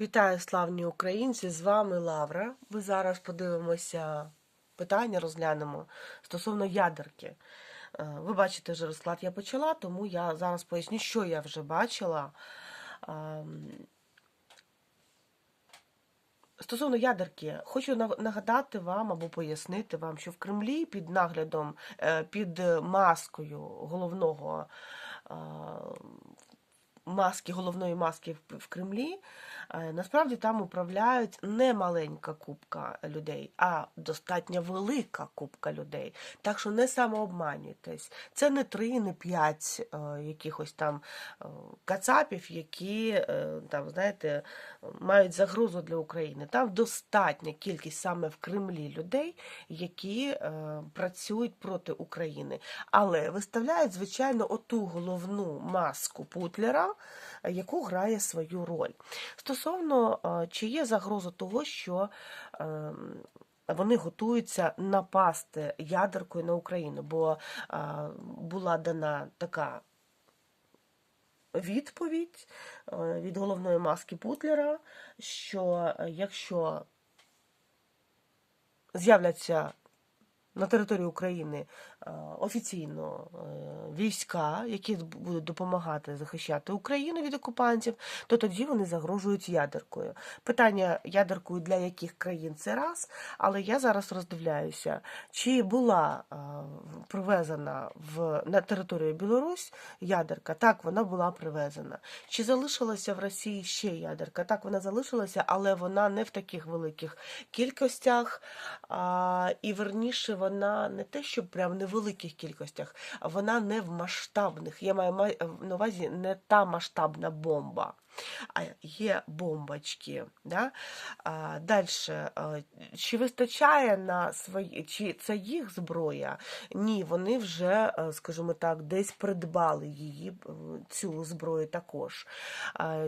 Вітаю, славні українці! З вами Лавра. Ми зараз подивимося питання, розглянемо стосовно ядерки. Е, Ви бачите вже розклад я почала, тому я зараз поясню, що я вже бачила. Ем, Стосовно ядерки, хочу нагадати вам або пояснити вам, що в Кремлі під наглядом, е, під маскою головного е, маски, головної маски в- Кремлі, насправді там управляють не маленька купка людей, а достатньо велика купка людей. Так що не самообманюйтесь. Це не три, не п'ять е, якихось там е, кацапів, які е, там, знаєте, мають загрозу для України. Там достатня кількість саме в Кремлі людей, які е, працюють проти України. Але виставляють, звичайно, оту головну маску Путлера, е, яку грає свою роль. Стосовно е, чи є загроза того, що е, вони готуються напасти ядеркою на Україну, бо е, була дана така відповідь е, від головної маски Путлера, що якщо з'являться на території України е, офіційно е, війська, які будуть допомагати захищати Україну від окупантів, то тоді вони загрожують ядеркою. Питання ядеркою для яких країн це раз, але я зараз роздивляюся, чи була е, привезена в на територію Білорусь ядерка. Так, вона була привезена. Чи залишилася в Росії ще ядерка? Так, вона залишилася, але вона не в таких великих кількостях. І верніше, вона не те, що прям в невеликих кількостях, а вона не в масштабних. Я маю ма- на увазі не та масштабна бомба. Є бомбочки. Да? Далі, чи вистачає на свої, чи це їх зброя? Ні, вони вже, е, скажімо так, десь придбали її, е, цю зброю також.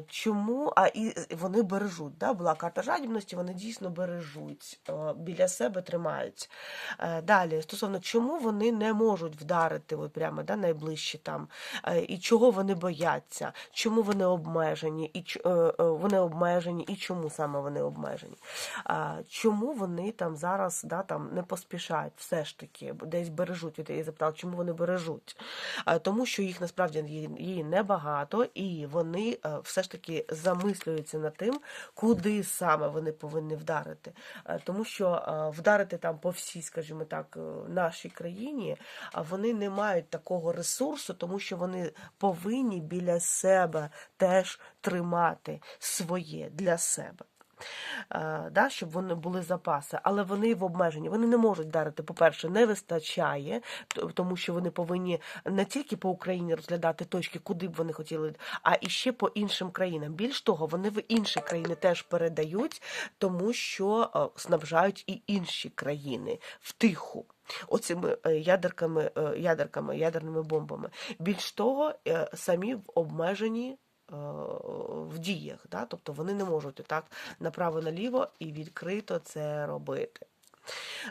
Чому? А і вони бережуть. Да? Була карта жадібності, вони дійсно бережуть, е, біля себе тримають. Е, Далі, стосовно чому вони не можуть вдарити от прямо да, найближче там, е, і чого вони бояться, чому вони обмежені, і ч- е, е, вони обмежені, і чому саме вони обмежені. Чому вони там зараз да, там, не поспішають все ж таки, десь бережуть. Я її запитала, чому вони бережуть? Тому що їх насправді її- небагато, і вони е, все ж таки замислюються над тим, куди саме вони повинні вдарити. Тому що вдарити там по всій, скажімо так, нашій країні, вони не мають такого ресурсу, тому що вони повинні біля себе теж тримати своє для себе. Е, да, щоб вони були запаси, але вони в обмеженні. Вони не можуть вдарити. По-перше, не вистачає, тому що вони повинні не тільки по Україні розглядати точки, куди б вони хотіли, а і ще по іншим країнам. Більш того, вони в інші країни теж передають, тому що е, снабжають і інші країни втиху. Оцими е, ядерками, ядерками, ядерними бомбами. Більш того, самі в обмежені е, в діях, да? тобто вони не можуть так направо-наліво і відкрито це робити.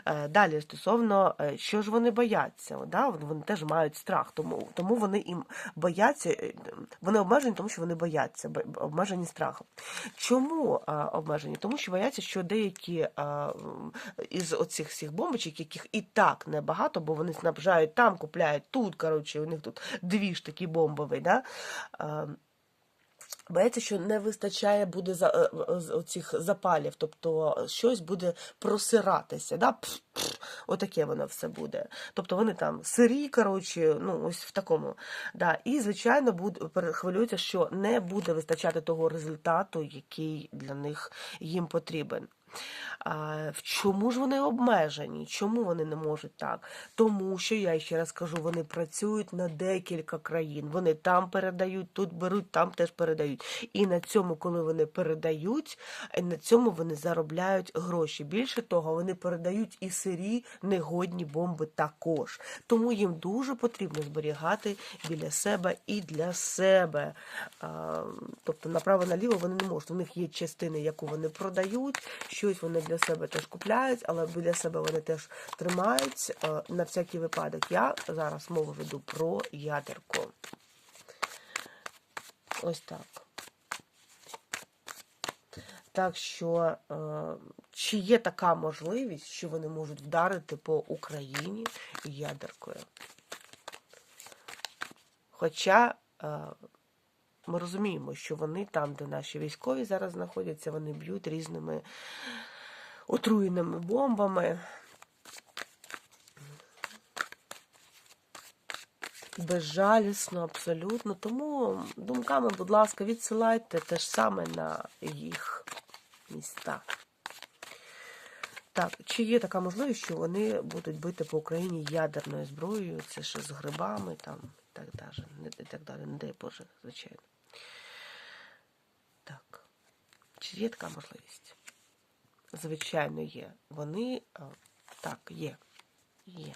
Е, Далі, стосовно, е, що ж вони бояться, да? вони теж мають страх, тому, тому вони їм бояться, е, вони обмежені, тому що вони бояться, обмежені страхом. Чому е, обмежені? Тому що бояться, що деякі е, із оцих всіх бомбочок, яких і так небагато, бо вони снабжають там, купляють тут, коротше, у них тут дві ж такі бомбові, да? Е, Бояться, що не вистачає буде за цих оцих запалів, тобто щось буде просиратися, да? Отаке воно все буде. Тобто вони там сирі, коротше, ну ось в такому. Да. І, звичайно, буде, хвилюються, що не буде вистачати того результату, який для них їм потрібен. В чому ж вони обмежені? Чому вони не можуть так? Тому що я ще раз кажу, вони працюють на декілька країн. Вони там передають, тут беруть, там теж передають. І на цьому, коли вони передають, е, на цьому вони заробляють гроші. Більше того, вони передають і сирі негодні бомби також. Тому їм дуже потрібно зберігати біля себе і для себе. Тобто направо-наліво вони не можуть. У них є частини, яку вони продають, щось вони для себе теж купляють, але біля себе вони теж тримають е, на всякий випадок. Я зараз мову веду про ядерку. Ось так. Так що, е, чи є така можливість, що вони можуть вдарити по Україні ядеркою? Хоча е, ми розуміємо, що вони там, де наші військові зараз знаходяться, вони б'ють різними отруєними бомбами. Безжалісно, абсолютно. Тому думками, будь ласка, відсилайте те ж саме на їх міста. Так, чи є така можливість, що вони будуть бити по Україні ядерною зброєю, це ще з грибами там і так далі, не і так далі, не дай Боже, звичайно. Так. Чи є така можливість? Звичайно, є. Вони так, є. Є.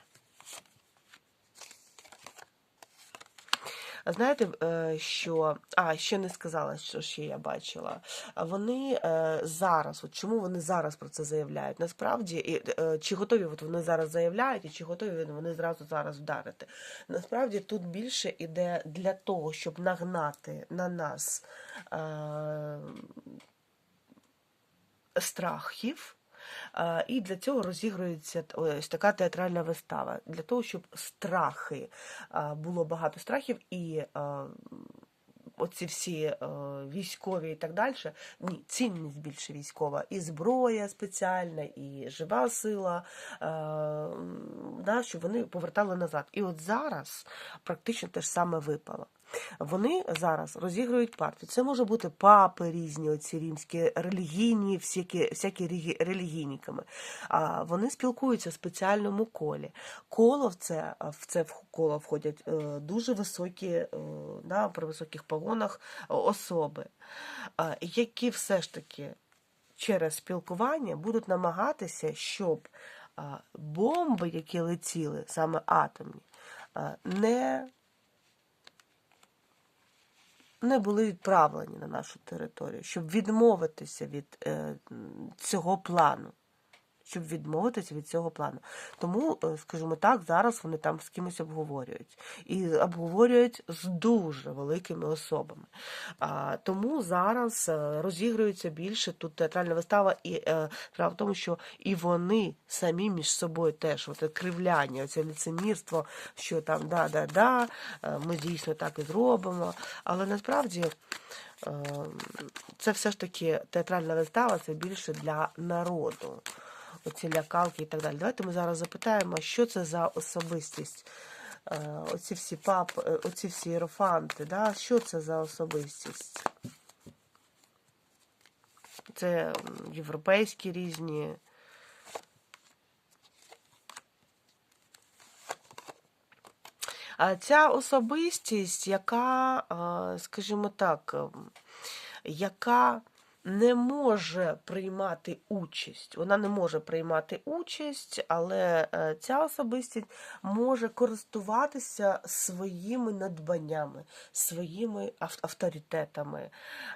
Знаєте, е, що. А, ще не сказала, що ще я бачила. Вони е, зараз, от чому вони зараз про це заявляють? Насправді, і, е, чи готові от вони зараз заявляють, і чи готові вони зразу зараз вдарити? Насправді тут більше іде для того, щоб нагнати на нас е, страхів. Е, І для цього розігрується ось така театральна вистава. Для того, щоб страхи е, було багато страхів, і е, оці всі е, військові і так далі. Ні, цінність більше військова, і зброя спеціальна, і жива сила, е, да, щоб вони повертали назад. І от зараз практично те ж саме випало. Вони зараз розігрують партію. Це може бути папи різні, оці римські релігійні, всякі, всякі релігійниками. Вони спілкуються в спеціальному колі. Коло в це в це коло входять е, дуже високі, е, да, при високих погонах е, особи, е, які все ж таки через спілкування будуть намагатися, щоб е, бомби, які летіли, саме атомні, е, не не були відправлені на нашу територію, щоб відмовитися від е, цього плану. Щоб відмовитися від цього плану. Тому, е, скажімо так, зараз вони там з кимось обговорюють. І обговорюють з дуже великими особами. Тому зараз е, розігрується більше тут театральна вистава, і е, справа в тому, що і вони самі між собою теж, оце кривляння, оце лицемірство, що там да-да-да, ми дійсно так і зробимо. Але насправді. Це все ж таки театральна вистава, це більше для народу оці лякалки і так далі. Давайте ми зараз запитаємо, що це за особистість. Е, Оці всі пап, е, оці всі іерофанти, да? що це за особистість? Це європейські різні. А ця особистість, яка, е, скажімо так, ем, яка не може приймати участь. Вона не може приймати участь, але е, ця особистість може користуватися своїми надбаннями, своїми авторитетами.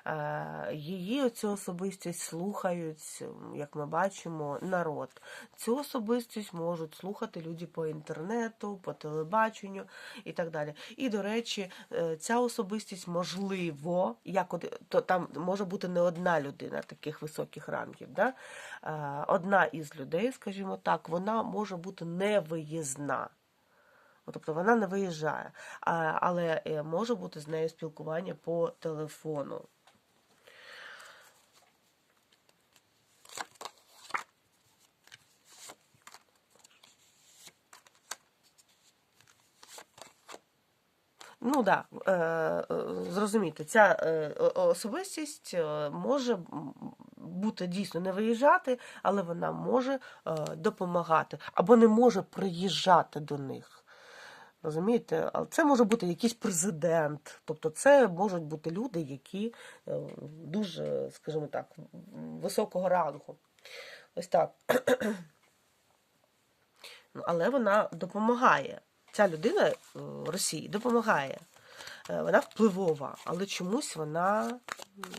Е, Її оцю особистість слухають, як ми бачимо, народ. Цю особистість можуть слухати люди по інтернету, по телебаченню і так далі. І, до речі, е, ця особистість можливо, як от, то там може бути не одна людина таких високих рангів. Да? Е, Одна із людей, скажімо так, вона може бути невиїзна. Тобто вона не виїжджає, але е, може бути з нею спілкування по телефону. Ну да, е, е, зрозуміти, ця е, особистість е, може бути дійсно не виїжджати, але вона може е, допомагати або не може приїжджати до них. Розумієте? Але це може бути якийсь президент, тобто це можуть бути люди, які дуже, скажімо так, високого рангу. Ось так. Ну, але вона допомагає. Ця людина Росії допомагає. Е, Вона впливова, але чомусь вона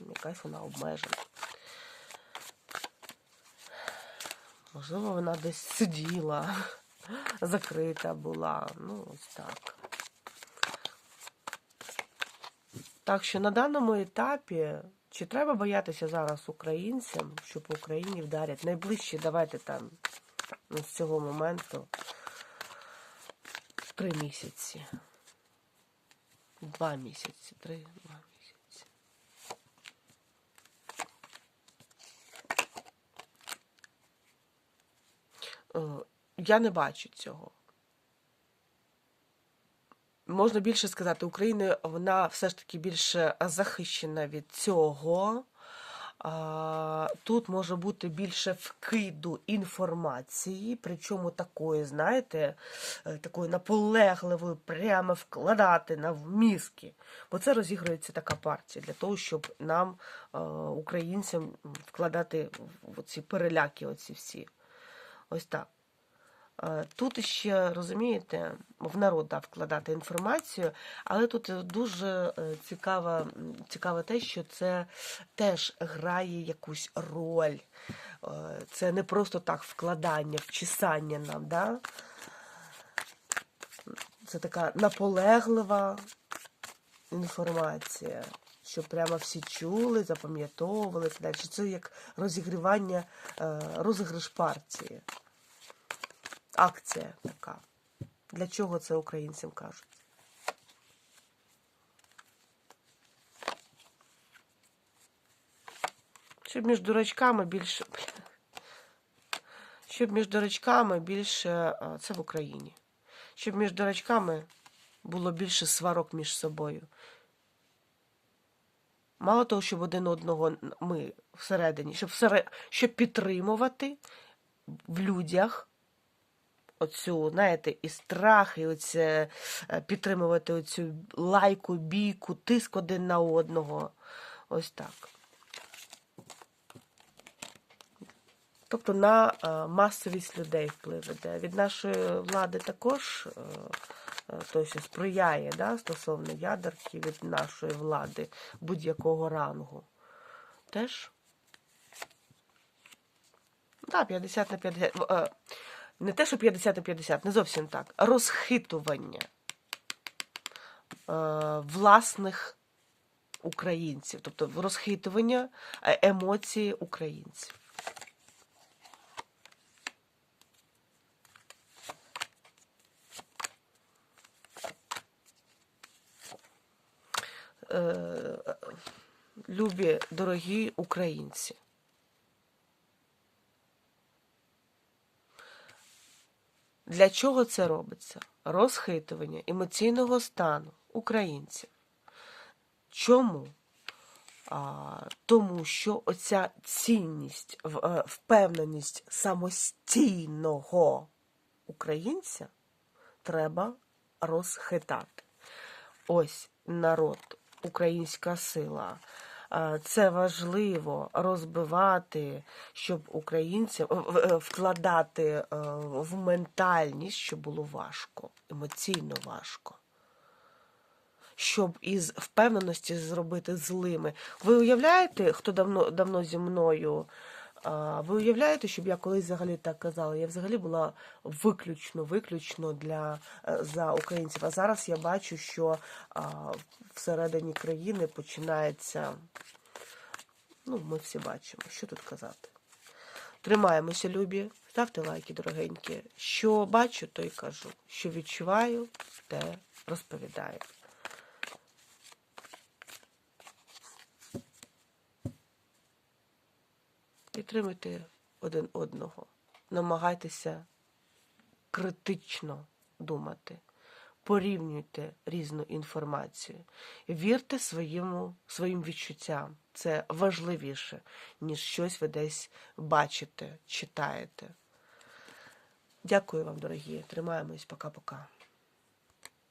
якась вона обмежена. Можливо, вона десь сиділа, закрита була. Ну, ось так. Так що на даному етапі Чи треба боятися зараз українцям, що по Україні вдарять? Найближче давайте там з цього моменту три місяці. Два місяці, три, два місяці. Е, Я не бачу цього. Можна більше сказати, Україна вона все ж таки більше захищена від цього. Тут може бути більше вкиду інформації, причому такої, знаєте, е, такої наполегливої, прямо вкладати на вмізки. Бо це розігрується така партія для того, щоб нам, е, українцям, вкладати в ці переляки, оці всі. Ось так. Е, Тут ще розумієте, в народ да, вкладати інформацію, але тут дуже е, цікаво, те, що це теж грає якусь роль. Е, Це не просто так вкладання, вчесання нам, да? Це така наполеглива інформація, щоб прямо всі чули, запам'ятовували. Це як розігрівання, розіграш партії акція така. Для чого це українцям кажуть? Щоб між дурачками більше. Щоб між дурачками більше. Це в Україні. Щоб між дурачками було більше сварок між собою. Мало того, щоб один одного ми всередині, щоб, всере- щоб підтримувати в людях оцю, знаєте, і страх, і оце е, підтримувати оцю лайку, бійку, тиск один на одного. Ось так. Тобто на е, масовість людей вплив іде. Від нашої влади також е, тобто сприяє да, стосовно ядерки від нашої влади будь-якого рангу. Теж? Так, 50 на 50. Не те, що 50 на 50, не зовсім так. Розхитування е, власних українців, тобто розхитування е, емоції українців. Е, Любі, дорогі українці. Для чого це робиться? Розхитування емоційного стану українців. Чому? А, тому що оця цінність, е, впевненість самостійного українця треба розхитати. Ось народ, українська сила. Це важливо розбивати, щоб українцям в- вкладати е, в ментальність, щоб було важко, емоційно важко. Щоб із впевненості зробити злими. Ви уявляєте, хто давно давно зі мною? Ви уявляєте, щоб я колись взагалі так казала? Я взагалі була виключно, виключно для е, за українців. А зараз я бачу, що а, всередині країни починається. Ну, ми всі бачимо, що тут казати. Тримаємося, любі, ставте лайки, дорогенькі. Що бачу, то й кажу. Що відчуваю, те розповідаю. Підтримуйте один одного. Намагайтеся критично думати. Порівнюйте різну інформацію. Вірте своєму, своїм відчуттям. Це важливіше, ніж щось ви десь бачите, читаєте. Дякую вам, дорогі. Тримаємось. Пока-пока.